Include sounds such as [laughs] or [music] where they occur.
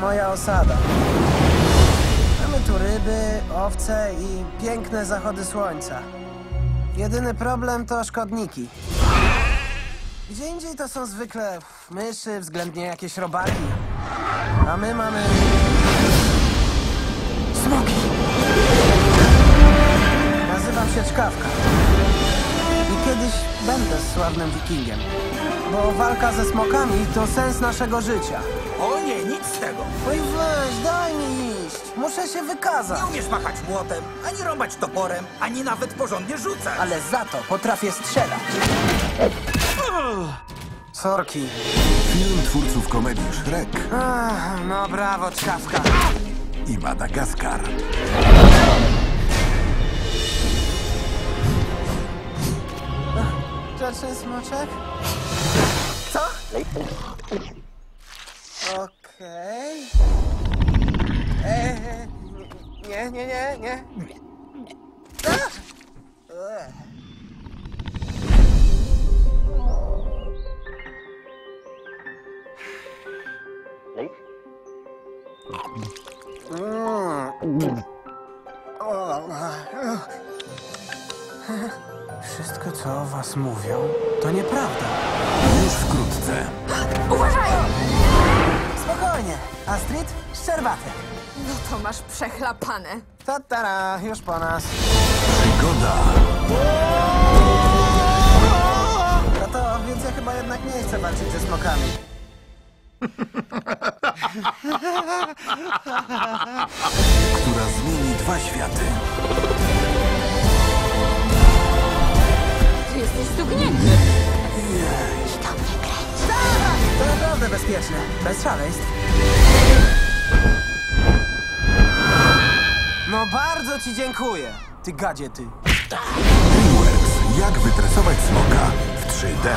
moja osada. Mamy tu ryby, owce i piękne zachody słońca. Jedyny problem to szkodniki. Gdzie indziej to są zwykle myszy, względnie jakieś robaki. A my mamy... Smoki! Nazywam się Czkawka. I kiedyś będę sławnym wikingiem. Bo walka ze smokami to sens naszego życia. O nie, nic z tego. Oj weź, daj mi iść. Muszę się wykazać. Nie umiesz machać młotem, ani rąbać toporem, ani nawet porządnie rzucać. Ale za to potrafię strzelać. Sorki. Film twórców komedii Shrek Ach, no brawo, czkawka. i Madagaskar. Rzeczy smoczek? Okej. Eee, Nie, nie, nie, nie. O, ach. Wszystko, co o was mówią, to nieprawda. Już wkrótce. Spokojnie. Astrid, szczerbaty. No to masz przechlapane. Tatara, już po nas. Przygoda No to, więc ja chyba jednak nie chcę walczyć ze smokami. [laughs] która zmieni dwa światy. Bezpieczne. Bez szaleństw. No bardzo ci dziękuję, ty gadzie ty. DreamWorks. Jak wytresować smoka w 3D.